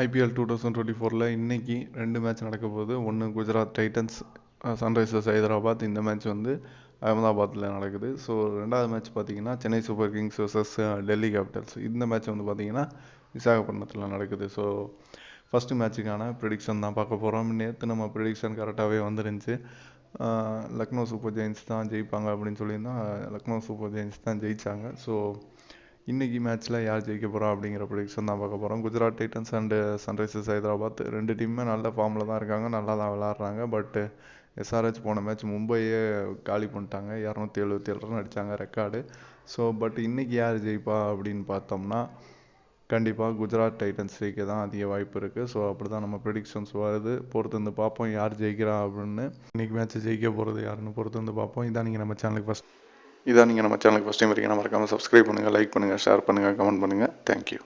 IPL two thousand twenty ஃபோரில் இன்றைக்கி ரெண்டு மேட்ச் நடக்க போகுது. ஒன்று குஜராத் டைட்டன்ஸ் சன்ரைசர்ஸ் ஹைதராபாத். இந்த மேட்ச் வந்து அகமதாபாத்தில் நடக்குது. ஸோ ரெண்டாவது மேட்ச் பார்த்தீங்கன்னா Chennai Super Kings versus Delhi Capitals இந்த மேட்ச் வந்து பார்த்தீங்கன்னா விசாகப்பட்டினத்தில் நடக்குது. ஸோ ஃபஸ்ட்டு மேட்ச்சுக்கான ப்ரிடிக்ஷன் தான் பார்க்க போகிறோம் நேற்று நம்ம ப்ரிடிக்ஷன் கரெக்டாகவே வந்துருந்துச்சு. லக்னோ சூப்பர் ஜெயின்ஸ் தான் ஜெயிப்பாங்க அப்படின்னு சொல்லியிருந்தோம். லக்னோ சூப்பர் ஜெயின்ஸ் தான் ஜெயிச்சாங்க. ஸோ இன்றைக்கி மேட்ச்சில் யார் ஜெயிக்க போகிறா அப்படிங்கிற ப்ரிடிக்ஷன் தான் பார்க்க போகிறோம் Gujarat Titans and Sunrisers Hyderabad ரெண்டு டீமுமே நல்ல ஃபார்மில் தான் இருக்காங்க. நல்லா தான் விளாட்றாங்க பட்டு எஸ்ஆர்ஹெச் போன மேட்ச் மும்பையே காலி பண்ணிட்டாங்க. இரநூத்தி எழுபத்தி ஏழு ரன் அடித்தாங்க ரெக்கார்டு ஸோ பட் இன்றைக்கி யார் ஜெயிப்பா அப்படின்னு பார்த்தோம்னா கண்டிப்பாக குஜராத் டைட்டன்ஸ் ஜெயிக்க தான் அதிக வாய்ப்பு இருக்குது ஸோ அப்படி தான் நம்ம ப்ரிடிக்ஷன்ஸ் வருது. பொறுத்து வந்து பார்ப்போம் யார் ஜெயிக்கிறா அப்படின்னு. இன்றைக்கி மேட்ச் ஜெயிக்க போகிறது யாருன்னு பொறுத்து வந்து பார்ப்போம். இதான் நீங்கள் நம்ம சேனலுக்கு ஃபஸ்ட் இதான் நீங்கள் நம்ம சேனலுக்கு ஃபஸ்ட் டைம் இருக்கீங்க மறக்காமல் சப்ஸ்கிரைப் பண்ணுங்கள் லைக் பண்ணுங்கள் ஷேர் பண்ணுங்கள் கமெண்ட் பண்ணுங்கள் தேங்க்யூ